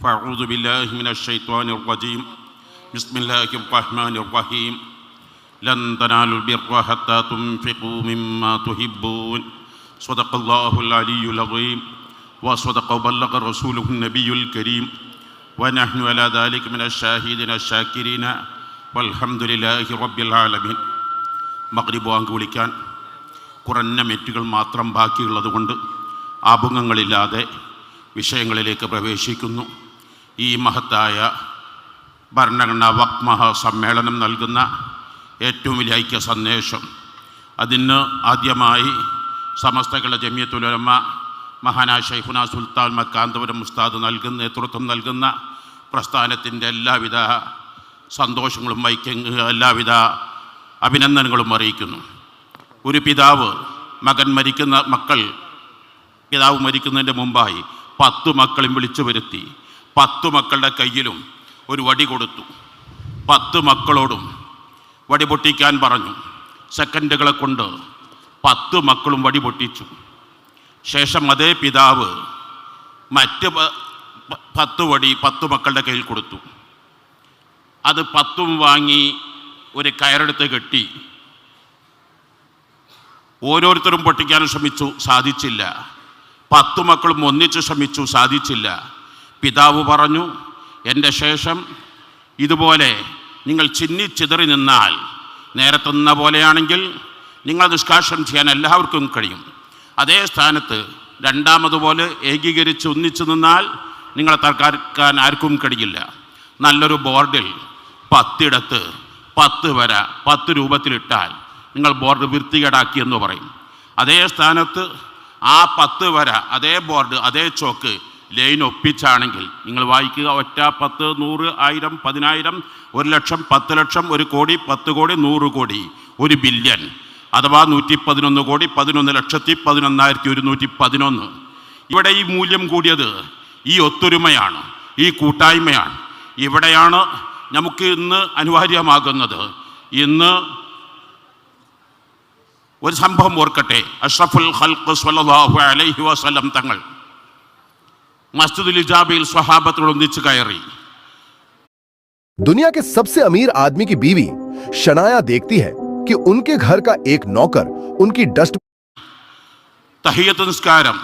فأعوذ بالله من الشيطان الرجيم بسم الله الرحمن الرحيم لن تنالوا البر حتى تنفقوا مما تحبون صدق الله العلي العظيم وصدق وبلغ رسوله النبي الكريم ونحن على ذلك من الشاهدين الشاكرين والحمد لله رب العالمين മഗ്രിബ് വാങ്ക് വിളിക്കാൻ കുറഞ്ഞ മിനിറ്റുകൾ മാത്രം ബാക്കിയുള്ളതുകൊണ്ട് ആഭുങ്ങങ്ങളില്ലാതെ വിഷയങ്ങളിലേക്ക് പ്രവേശിക്കുന്നു ഈ മഹത്തായ ഭരണഘടനാ വക് മഹാസമ്മേളനം നൽകുന്ന ഏറ്റവും വലിയ ഐക്യ സന്ദേശം. അതിന് ആദ്യമായി സമസ്തകള ജമിയത്തുലമ മഹാനായ ഷെയ്ഖുന സുൽത്താൻ മക്കാന്തപുരം ഉസ്താദ് നൽകുന്ന നേതൃത്വം നൽകുന്ന പ്രസ്ഥാനത്തിന്റെ എല്ലാവിധ സന്തോഷങ്ങളും ഐക്യ എല്ലാവിധ അഭിനന്ദനങ്ങളും അറിയിക്കുന്നു. ഒരു പിതാവ് മകൻ മരിക്കുന്ന മക്കൾ പിതാവ് മരിക്കുന്നതിന്റെ മുമ്പായി പത്ത് മക്കളും വിളിച്ചു വരുത്തി. പത്ത് മക്കളുടെ കയ്യിലും ഒരു വടി കൊടുത്തു. പത്ത് മക്കളോടും വടി പൊട്ടിക്കാൻ പറഞ്ഞു. സെക്കൻഡുകളെ കൊണ്ട് പത്ത് മക്കളും വടി പൊട്ടിച്ചു. ശേഷം അതേ പിതാവ് മറ്റ് പത്ത് വടി പത്ത് മക്കളുടെ കയ്യിൽ കൊടുത്തു. അത് പത്തും വാങ്ങി ഒരു കയറെടുത്ത് കെട്ടി. ഓരോരുത്തരും പൊട്ടിക്കാൻ ശ്രമിച്ചു സാധിച്ചില്ല. പത്ത് മക്കളും ഒന്നിച്ച് ശ്രമിച്ചു സാധിച്ചില്ല. പിതാവ് പറഞ്ഞു എന്റെ ശേഷം ഇതുപോലെ നിങ്ങൾ ചിന്നി ചിതറി നിന്നാൽ നേരത്തെ നിന്ന പോലെയാണെങ്കിൽ നിങ്ങൾ നിഷ്കാഷം ചെയ്യാൻ എല്ലാവർക്കും കഴിയും. അതേ സ്ഥാനത്ത് രണ്ടാമതുപോലെ ഏകീകരിച്ച് ഒന്നിച്ചു നിന്നാൽ നിങ്ങളെ തർക്കാൻ ആർക്കും കഴിയില്ല. നല്ലൊരു ബോർഡിൽ പത്തിടത്ത് പത്ത് വര പത്ത് രൂപത്തിലിട്ടാൽ നിങ്ങൾ ബോർഡ് വൃത്തികേടാക്കി എന്ന് പറയും. അതേ സ്ഥാനത്ത് ആ പത്ത് വര അതേ ബോർഡ് അതേ ചോക്ക് ലൈൻ ഒപ്പിച്ചാണെങ്കിൽ നിങ്ങൾ വായിക്കുക ഒറ്റ പത്ത് നൂറ് ആയിരം പതിനായിരം ഒരു ലക്ഷം പത്ത് ലക്ഷം ഒരു കോടി പത്ത് കോടി നൂറ് കോടി ഒരു ബില്യൺ അഥവാ നൂറ്റി പതിനൊന്ന് കോടി പതിനൊന്ന് ലക്ഷത്തി പതിനൊന്നായിരത്തി ഒരുന്നൂറ്റി പതിനൊന്ന്. ഇവിടെ ഈ മൂല്യം കൂടിയത് ഈ ഒത്തൊരുമയാണ് ഈ കൂട്ടായ്മയാണ്. ഇവിടെയാണ് നമുക്ക് ഇന്ന് അനിവാര്യമാകുന്നത്. ഇന്ന് ഒരു സംഭവം ഓർക്കട്ടെ. അഷ്റഫുൽ ഖൽഖ് സ്വല്ലല്ലാഹു അലൈഹി വസല്ലം തങ്ങൾ മസ്ജിദുൽ ഇജാബയിൽ സ്വഹാബത്തോട് ഒന്നിച്ച് കയറി दुनिया के सबसे अमीर आदमी की बीवी शनाया देखती है कि उनके घर का एक नौकर उनकी डस्ट തഹിയത്ത് നിസ്കാരം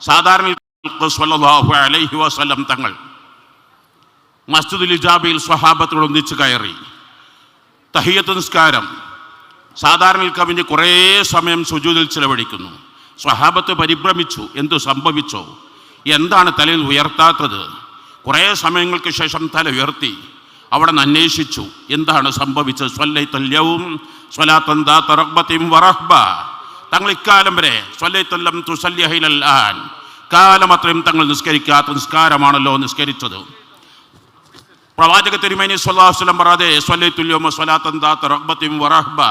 സാധാരണ ഖൽഖ് സ്വല്ലല്ലാഹു അലൈഹി വസല്ലം തങ്ങൾ മസ്ജിദുൽ ഇജാബയിൽ സ്വഹാബത്തോട് ഒന്നിച്ച് കയറി തഹിയത്ത് നിസ്കാരം സാധാരണ കവിഞ്ഞ് കുറേ സമയം സുജൂതിൽ ചിലവഴിക്കുന്നു സ്വഹാബത്ത് പരിഭ്രമിച്ചു എന്തു സംഭവിച്ചോ എന്താണ് തലയിൽ ഉയർത്താത്തത്? കുറേ സമയങ്ങൾക്ക് ശേഷം തല ഉയർത്തി അവിടെ നിന്ന് അന്വേഷിച്ചു. എന്താണ് സംഭവിച്ചത്? സ്വല്ലൈ തല്യവും തറബത്തിയും വറഹ്ബ. തങ്ങൾ ഇക്കാലം വരെ സ്വല്ലൈത്തല്ലം കാലം അത്രയും തങ്ങൾ നിസ്കരിക്കാത്ത നിസ്കാരമാണല്ലോ നിസ്കരിച്ചത്. പ്രവാചക തിരുമേനി സ്വല്ലാസ്ലം പറയാതെ സ്വല്ലത്തുല്യോമ സ്വലാത്തന്താത്ത റഹ്ബത്തിയും വറഹ്ബ.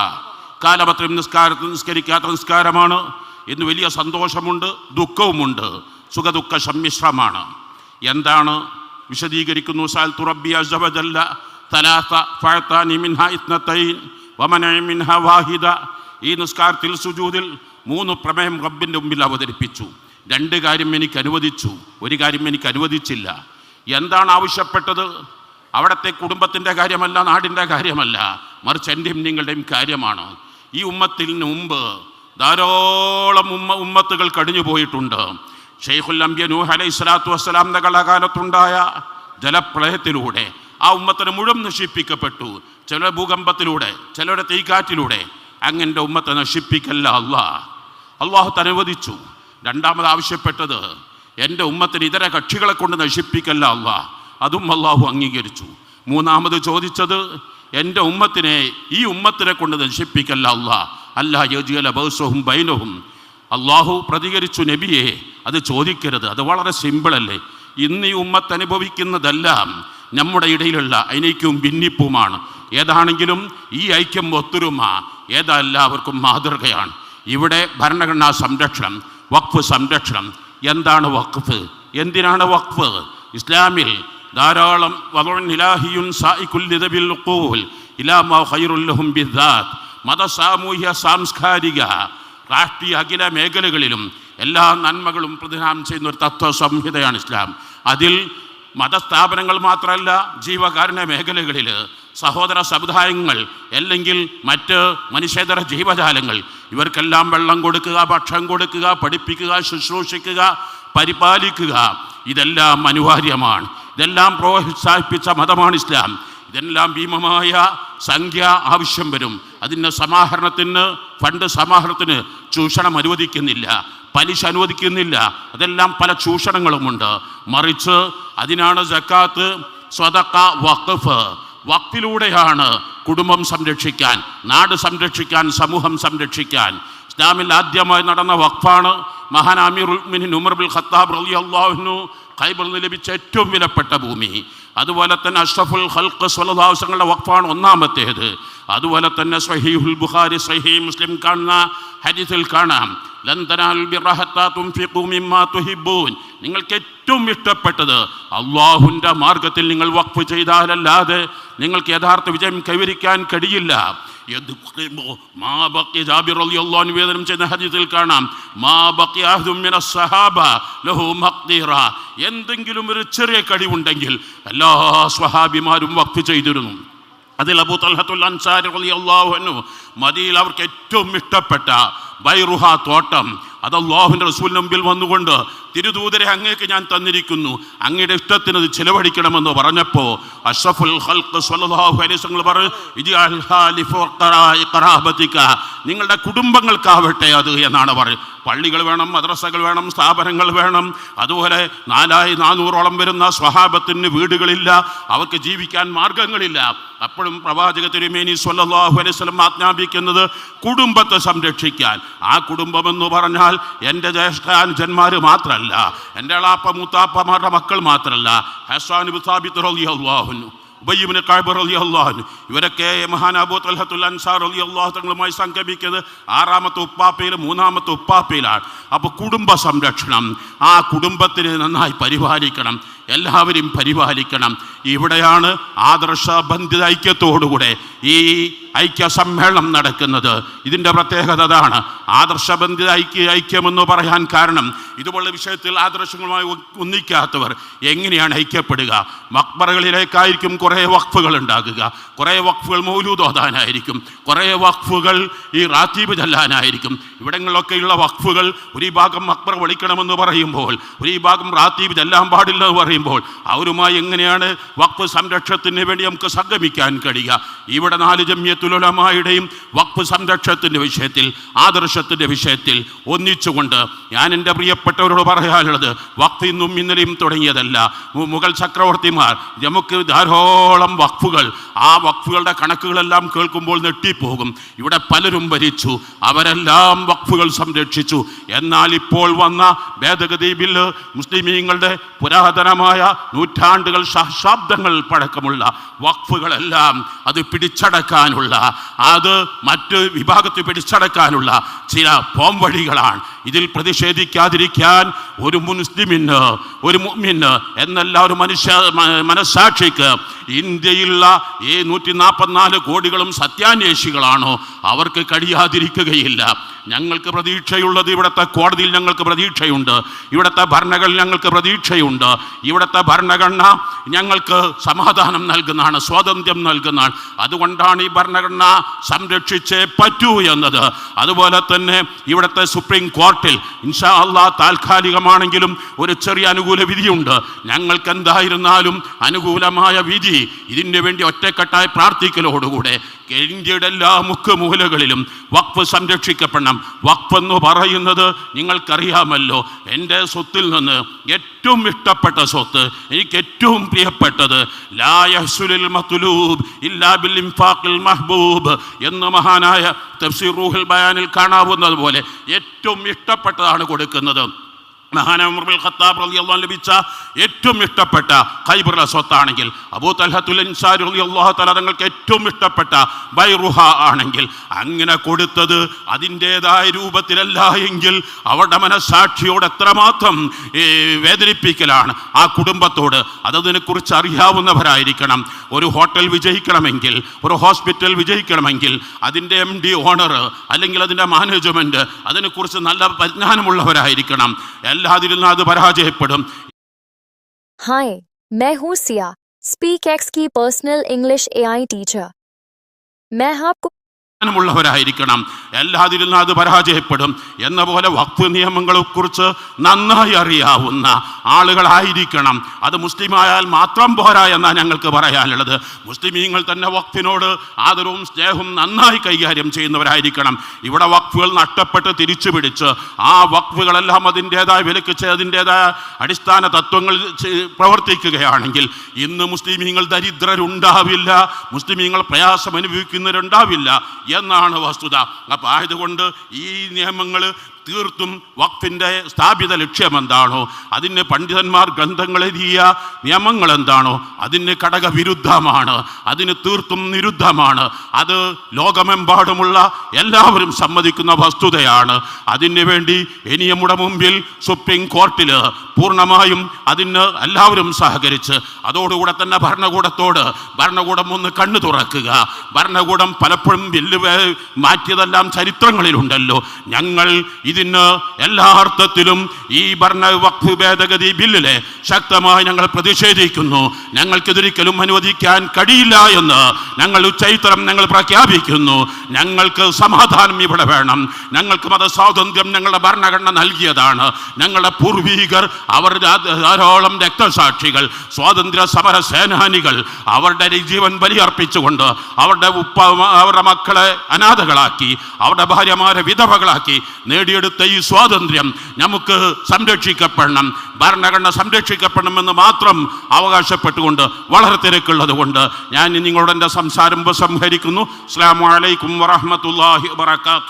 കാലപത്രം നിസ്കാരത്തിൽ നിസ്കരിക്കാത്ത നിസ്കാരമാണ്. എന്ന് വലിയ സന്തോഷമുണ്ട് ദുഃഖവുമുണ്ട്. സുഖദുഃഖ സമ്മിശ്രമാണ്. എന്താണ്? വിശദീകരിക്കുന്നു വാഹിദ. ഈ നിസ്കാരത്തിൽ സുജൂദിൽ മൂന്ന് പ്രമേയം റബ്ബിന്റെ മുമ്പിൽ അവതരിപ്പിച്ചു. രണ്ട് കാര്യം എനിക്ക് അനുവദിച്ചു. ഒരു കാര്യം എനിക്ക് അനുവദിച്ചില്ല. എന്താണ് ആവശ്യപ്പെട്ടത്? അവിടുത്തെ കുടുംബത്തിന്റെ കാര്യമല്ല നാടിന്റെ കാര്യമല്ല. മറിച്ച് എന്റെയും നിങ്ങളുടെയും കാര്യമാണ്. ഈ ഉമ്മത്തിന് മുമ്പ് ധാരാളം ഉമ്മ ഉമ്മത്തുകൾ കടിഞ്ഞു പോയിട്ടുണ്ട് ഷെയ്ഖുൽ നൂഹ് അലൈഹി സ്വലാത്തു വസ്സലാം കാലത്തുണ്ടായ ജലപ്രളയത്തിലൂടെ ആ ഉമ്മത്തിന് മുഴുവൻ നശിപ്പിക്കപ്പെട്ടു. ചില ഭൂകമ്പത്തിലൂടെ ചിലരുടെ തീക്കാറ്റിലൂടെ അങ്ങനെ ഉമ്മത്തെ നശിപ്പിക്കല്ല അള്ളാഹ് അള്ളാഹു അനുവദിച്ചു. രണ്ടാമത് ആവശ്യപ്പെട്ടത് എന്റെ ഉമ്മത്തിന് ഇതര കക്ഷികളെ കൊണ്ട് നശിപ്പിക്കല്ല അള്ളാഹ് അതും അള്ളാഹു അംഗീകരിച്ചു. മൂന്നാമത് ചോദിച്ചത് എന്റെ ഉമ്മത്തിനെ ഈ ഉമ്മത്തിനെ കൊണ്ട് നശിപ്പിക്കല്ല അള്ളാഹ് അല്ലാ യോജിയല ബൗസവും ബൈനവും അള്ളാഹു പ്രതികരിച്ചു നബിയെ അത് ചോദിക്കരുത്. അത് വളരെ സിമ്പിളല്ലേ ഇന്ന് ഈ ഉമ്മത്ത് അനുഭവിക്കുന്നതെല്ലാം നമ്മുടെ ഇടയിലുള്ള ഐക്യവും ഭിന്നിപ്പുമാണ്. ഏതാണെങ്കിലും ഈ ഐക്യം ഒത്തൊരുമ ഏതാ എല്ലാവർക്കും മാതൃകയാണ്. ഇവിടെ ഭരണഘടനാ സംരക്ഷണം വഖഫ് സംരക്ഷണം. എന്താണ് വഖഫ്? എന്തിനാണ് വഖഫ്? ഇസ്ലാമിൽ ധാരാളം ഉഖൂൽ ഇലാ മതസാമൂഹ്യ സാംസ്കാരിക രാഷ്ട്രീയ അഖില മേഖലകളിലും എല്ലാ നന്മകളും പ്രതിദാനം ചെയ്യുന്ന ഒരു തത്വ സംഹിതയാണ് ഇസ്ലാം. അതിൽ മതസ്ഥാപനങ്ങൾ മാത്രമല്ല ജീവകാരുണ്യ മേഖലകളിൽ സഹോദര സമുദായങ്ങൾ അല്ലെങ്കിൽ മറ്റ് മനുഷ്യേതര ജീവജാലങ്ങൾ ഇവർക്കെല്ലാം വെള്ളം കൊടുക്കുക ഭക്ഷണം കൊടുക്കുക പഠിപ്പിക്കുക ശുശ്രൂഷിക്കുക പരിപാലിക്കുക ഇതെല്ലാം അനിവാര്യമാണ്. ഇതെല്ലാം പ്രോത്സാഹിപ്പിച്ച മതമാണ് ഇസ്ലാം. ഇതെല്ലാം ഭീമമായ സംഖ്യ ആവശ്യം വരും. അതിന്റെ സമാഹരണത്തിന് ഫണ്ട് സമാഹരണത്തിന് ചൂഷണം അനുവദിക്കുന്നില്ല പലിശ അനുവദിക്കുന്നില്ല. അതെല്ലാം പല ചൂഷണങ്ങളുമുണ്ട്. മറിച്ച് അതിനാണ് ജക്കാത്ത് സ്വതക്ക വഖഫ് വഖഫിലൂടെയാണ് കുടുംബം സംരക്ഷിക്കാൻ നാട് സംരക്ഷിക്കാൻ സമൂഹം സംരക്ഷിക്കാൻ. ഇസ്ലാമിൽ ആദ്യമായി നടന്ന വഖഫാണ് മഹാൻ അമീർ ഉൽമിൻ ഉമർ ബിൽ ഖത്താബ് റലി അള്ളാഹുനു ഖൈബറിൽ നിന്ന് ലഭിച്ച ഏറ്റവും വിലപ്പെട്ട ഭൂമി. അതുപോലെ തന്നെ അഷ്റഫുൽ ഹൽക്ക് സ്വലതാവശ്യങ്ങളുടെ വഖഫാണ് ഒന്നാമത്തേത്. അതുപോലെ തന്നെ സഹീഹുൽ ബുഖാരി സഹീ മുസ്ലിം കാണുന്ന ഹരിസിൽ കാണാം. നിങ്ങൾക്ക് ഏറ്റവും ഇഷ്ടപ്പെട്ടത് അള്ളാഹുവിന്റെ മാർഗത്തിൽ നിങ്ങൾ വഖഫ് ചെയ്താലല്ലാതെ നിങ്ങൾക്ക് യഥാർത്ഥ വിജയം കൈവരിക്കാൻ കഴിയില്ല. ചെയ്യുന്ന ഹദീസിൽ കാണാം. എന്തെങ്കിലും ഒരു ചെറിയ കഴിവുണ്ടെങ്കിൽ എല്ലാ സ്വഹാബിമാരും വക്തി ചെയ്തിരുന്നു അതിൽ അബൂ തൽഹത്തുൽ അൻസാരി മദീനയിൽ അവർക്ക് ഏറ്റവും ഇഷ്ടപ്പെട്ട ബൈറുഹ തോട്ടം. അത് അള്ളാഹുവിന്റെ റസൂലിന് മുമ്പിൽ വന്നുകൊണ്ട് തിരുദൂതരെ അങ്ങേക്ക് ഞാൻ തന്നിരിക്കുന്നു. അങ്ങയുടെ ഇഷ്ടത്തിന് അത് ചിലവഴിക്കണമെന്ന് പറഞ്ഞപ്പോൾ നിങ്ങളുടെ കുടുംബങ്ങൾക്കാവട്ടെ അത് എന്നാണ് പറയുന്നത് പള്ളികൾ വേണം മദ്രസകൾ വേണം സ്ഥാപനങ്ങൾ വേണം. അതുപോലെ നാലായി നാനൂറോളം വരുന്ന സ്വഹാബത്തിന് വീടുകളില്ല അവർക്ക് ജീവിക്കാൻ മാർഗങ്ങളില്ല. അപ്പോഴും പ്രവാചക തിരുമേനി സ്വല്ലല്ലാഹു അലൈഹി വസല്ലം ആജ്ഞാപിക്കുന്നത് കുടുംബത്തെ സംരക്ഷിക്കാൻ. ആ കുടുംബമെന്ന് പറഞ്ഞാൽ എന്റെ ജ്യേഷ്ഠാനുജന്മാർ മാത്രമല്ല എന്റെ അളാപ്പ മൂത്താപ്പമാരുടെ മക്കൾ മാത്രമല്ല ഹസാൻ ബുസാബിത്ത് റളിയല്ലാഹു ഉബയ്യബിന് കാബർ അലി അള്ളാഹു ഇവരൊക്കെ മഹാൻ അബൂ തൽഹത്തുൽ അൻസാർ അലി അള്ളാഹു തങ്ങളുമായി സംഗമിക്കുന്നത് ആറാമത്തെ ഉപ്പാപ്പയിൽ മൂന്നാമത്തെ ഉപ്പാപ്പയിലാണ്. അപ്പോൾ കുടുംബ സംരക്ഷണം ആ കുടുംബത്തിനെ നന്നായി പരിപാലിക്കണം. എല്ലാവരെയും പരിപാലിക്കണം. ഇവിടെയാണ് ആദർശബന്ധിത ഐക്യത്തോടുകൂടെ ഈ ഐക്യ സമ്മേളനം നടക്കുന്നത്. ഇതിന്റെ പ്രത്യേകത അതാണ്. ആദർശബന്ധിത ഐക്യ ഐക്യമെന്ന് പറയാൻ കാരണം ഇതുപോലുള്ള വിഷയത്തിൽ ആദർശങ്ങളുമായി ഒന്നിക്കാത്തവർ എങ്ങനെയാണ് ഐക്യപ്പെടുക? മക്ബറകളിലേക്കായിരിക്കും കുറേ വഖഫുകൾ ഉണ്ടാകുക. കുറേ വഖഫുകൾ മൗലൂദോദാനായിരിക്കും. കുറേ വഖഫുകൾ ഈ റാത്തീബ് ചെല്ലാനായിരിക്കും ഇവിടങ്ങളിലൊക്കെയുള്ള വഖഫുകൾ ഒരു ഭാഗം മക്ബറ വിളിക്കണമെന്ന് പറയുമ്പോൾ ഒരു ഭാഗം റാത്തീബ് ചെല്ലാൻ പാടില്ല എന്ന് പറയുമ്പോൾ അവരുമായി എങ്ങനെയാണ് വഖഫ് സംരക്ഷണത്തിന് വേണ്ടി നമുക്ക് സംഗമിക്കാൻ കഴിയുക? ഇവിടെ നാല് ജമ്യത്തുലമായുടെയും വഖഫ് സംരക്ഷണത്തിന്റെ വിഷയത്തിൽ ആദർശത്തിന്റെ വിഷയത്തിൽ ഒന്നിച്ചുകൊണ്ട് ഞാൻ എന്റെ പ്രിയപ്പെട്ടവരോട് പറയാനുള്ളത് വഖഫ് ഇന്നും ഇന്നലെയും തുടങ്ങിയതല്ല. മുഗൾ ചക്രവർത്തിമാർ നമുക്ക് ധാരോളം വഖഫുകൾ ആ വഖഫുകളുടെ കണക്കുകളെല്ലാം കേൾക്കുമ്പോൾ നെട്ടിപ്പോകും ഇവിടെ പലരും ഭരിച്ചു അവരെല്ലാം വഖഫുകൾ സംരക്ഷിച്ചു. എന്നാൽ ഇപ്പോൾ വന്ന ഭേദഗതി ബില്ല് മുസ്ലിമീങ്ങളുടെ പുരാതനമായ നൂറ്റാണ്ടുകൾ സഹശാബ്ദങ്ങൾ പഴക്കമുള്ള വഖഫുകളെല്ലാം അത് പിടിച്ചടക്കാനുള്ള അത് മറ്റ് വിഭാഗത്തിൽ പിടിച്ചടക്കാനുള്ള ചില പോംവഴികളാണ്. ഇതിൽ പ്രതിഷേധിക്കാതിരിക്കാൻ ഒരു മുസ്ലിമിന് ഒരു മുഅ്മിന് എന്നല്ല ഒരു മനുഷ്യ മനസാക്ഷിക്ക് ഇന്ത്യയിലുള്ള ഈ നൂറ്റി നാൽപ്പത്തിനാല് കോടികളും സത്യാന്വേഷികളാണോ. അവർക്ക് കഴിയാതിരിക്കുകയില്ല. ഞങ്ങൾക്ക് പ്രതീക്ഷയുള്ളത് ഇവിടുത്തെ കോടതിയിൽ ഞങ്ങൾക്ക് പ്രതീക്ഷയുണ്ട്. ഇവിടുത്തെ ഭരണഘടന ഞങ്ങൾക്ക് പ്രതീക്ഷയുണ്ട്. ഇവിടുത്തെ ഭരണഘടന ഞങ്ങൾക്ക് സമാധാനം നൽകുന്നതാണ് സ്വാതന്ത്ര്യം നൽകുന്നതാണ്. അതുകൊണ്ടാണ് ഈ ഭരണഘടന സംരക്ഷിച്ചേ പറ്റൂ എന്നത്. അതുപോലെ തന്നെ ഇവിടുത്തെ സുപ്രീം കോർട്ടിൽ ഇൻഷാ അള്ളാ താൽക്കാലികമാണെങ്കിലും ഒരു ചെറിയ അനുകൂല വിധിയുണ്ട്. ഞങ്ങൾക്ക് എന്തായിരുന്നാലും അനുകൂലമായ വിധി ഇതിനു വേണ്ടി ഒറ്റക്കെട്ടായി പ്രാർത്ഥിക്കലോടുകൂടെ. ഇന്ത്യയുടെ എല്ലാ മുക്കുമൂലകളിലും വക്ഫ് സംരക്ഷിക്കപ്പെടണം. വക്ഫ് എന്ന് പറയുന്നത് നിങ്ങൾക്കറിയാമല്ലോ എന്റെ സ്വത്തിൽ നിന്ന് ഏറ്റവും ഇഷ്ടപ്പെട്ട സ്വത്ത് എനിക്ക് ഏറ്റവും പ്രിയപ്പെട്ടത് ലാ മത്തുലൂബ് മത്ലൂബ് ഇല്ലാ ബിൽ ഇൻഫാഖിൽ മഹ്ബൂബ് എന്ന് മഹാനായ തഫ്സീർ റൂഹിൽ ബയാനിൽ കാണാവുന്നത് പോലെ ഏറ്റവും ഇഷ്ടപ്പെട്ടതാണ് കൊടുക്കുന്നത്. ബിൻ ഖത്താബ് റളിയല്ലാഹു ലഭിച്ച ഏറ്റവും ഇഷ്ടപ്പെട്ട ഖൈബറിലെ സ്വത്താണെങ്കിൽ അബൂ തൽഹത്തുൽ ഇൻസാരി റളിയല്ലാഹു തആല തങ്ങൾക്ക് ഏറ്റവും ഇഷ്ടപ്പെട്ട ബൈറുഹ ആണെങ്കിൽ അങ്ങനെ കൊടുത്തത് അതിന്റെതായ രൂപത്തിലല്ല എങ്കിൽ അവരുടെ മനസാക്ഷിയോട് എത്രമാത്രം വേദനിപ്പിക്കലാണ്. ആ കുടുംബത്തോട് അതതിനെക്കുറിച്ച് അറിയാവുന്നവരായിരിക്കണം. ഒരു ഹോട്ടൽ വിജയിക്കണമെങ്കിൽ ഒരു ഹോസ്പിറ്റൽ വിജയിക്കണമെങ്കിൽ അതിന്റെ എം ഡി ഓണർ അല്ലെങ്കിൽ അതിന്റെ മാനേജ്മെന്റ് അതിനെക്കുറിച്ച് നല്ല പരിജ്ഞാനമുള്ളവരായിരിക്കണം. എല്ലാതിലും അത് പരാജയപ്പെടും Hi, मैं हूँ सिया स्पीक एक्स की पर्सनल इंग्लिश एआई टीचर मैं आपको ജ്ഞാനമുള്ളവരായിരിക്കണം എല്ലാതിരുന്ന അത് പരാജയപ്പെടും. എന്ന പോലെ വക്ഫ് നിയമങ്ങളെ കുറിച്ച് നന്നായി അറിയാവുന്ന ആളുകളായിരിക്കണം. അത് മുസ്ലിമായാൽ മാത്രം പോരാ എന്നാണ് ഞങ്ങൾക്ക് പറയാനുള്ളത്. മുസ്ലിമീങ്ങൾ തന്നെ വഖഫിനോട് ആദരവും സ്നേഹവും നന്നായി കൈകാര്യം ചെയ്യുന്നവരായിരിക്കണം. ഇവിടെ വഖഫുകൾ നഷ്ടപ്പെട്ട് തിരിച്ചു പിടിച്ച് ആ വഖഫുകളെല്ലാം അതിന്റെതായ വിലക്ക് അതിന്റെതായ അടിസ്ഥാന തത്വങ്ങൾ പ്രവർത്തിക്കുകയാണെങ്കിൽ ഇന്ന് മുസ്ലിമീങ്ങൾ ദരിദ്രരുണ്ടാവില്ല. മുസ്ലിമീങ്ങൾ പ്രയാസം അനുഭവിക്കുന്നവരുണ്ടാവില്ല എന്നാണ് വസ്തുത. അപ്പം ആയതുകൊണ്ട് ഈ നിയമങ്ങൾ തീർത്തും വഖഫിന്റെ സ്ഥാപിത ലക്ഷ്യമെന്താണോ? അതിന് പണ്ഡിതന്മാർ ഗ്രന്ഥങ്ങൾ എഴുതിയ നിയമങ്ങൾ എന്താണോ അതിന് ഘടകവിരുദ്ധമാണ്. അതിന് തീർത്തും നിരുദ്ധമാണ്. അത് ലോകമെമ്പാടുമുള്ള എല്ലാവരും സമ്മതിക്കുന്ന വസ്തുതയാണ്. അതിന് വേണ്ടി ഇനി നമ്മുടെ മുമ്പിൽ സുപ്രീം കോർട്ടിൽ പൂർണമായും അതിന് എല്ലാവരും സഹകരിച്ച് അതോടുകൂടെ തന്നെ ഭരണകൂടത്തോട് ഭരണകൂടം ഒന്ന് കണ്ണു തുറക്കുക. ഭരണകൂടം പലപ്പോഴും ബില്ല് മാറ്റിയതെല്ലാം ചരിത്രങ്ങളിലുണ്ടല്ലോ. ഞങ്ങൾ ഇതിന് എല്ലാ അർത്ഥത്തിലും ഈ ഭരണ വഖഫ് ഭേദഗതി ബില്ലിലെ ശക്തമായി ഞങ്ങൾ പ്രതിഷേധിക്കുന്നു. ഞങ്ങൾക്കിതൊരിക്കലും അനുവദിക്കാൻ കഴിയില്ല എന്ന് ഞങ്ങൾ ഉച്ചൈത്രം ഞങ്ങൾ പ്രഖ്യാപിക്കുന്നു. ഞങ്ങൾക്ക് സമാധാനം ഇവിടെ വേണം. ഞങ്ങൾക്ക് മതസ്വാതന്ത്ര്യം ഞങ്ങളുടെ ഭരണഘടന നൽകിയതാണ്. ഞങ്ങളുടെ പൂർവീകർ അവർ ധാരാളം രക്തസാക്ഷികൾ സ്വാതന്ത്ര്യ സമര സേനാനികൾ അവരുടെ ജീവൻ ബലിയർപ്പിച്ചുകൊണ്ട് അവരുടെ ഉപ്പ അവരുടെ മക്കളെ അനാഥകളാക്കി അവരുടെ ഭാര്യമാരെ വിധവകളാക്കി നേടിയെടുത്ത ഈ സ്വാതന്ത്ര്യം നമുക്ക് സംരക്ഷിക്കപ്പെടണം ഭരണഘടന സംരക്ഷിക്കപ്പെടണമെന്ന് മാത്രം അവകാശപ്പെട്ടുകൊണ്ട് വളരെ തിരക്കുള്ളത് കൊണ്ട് ഞാൻ നിങ്ങളോട് എന്റെ സംസാരം ഉപസംഹരിക്കുന്നു. അസ്സാം വലൈക്കും വറഹമത്തല്ലാഹി വഗൈർ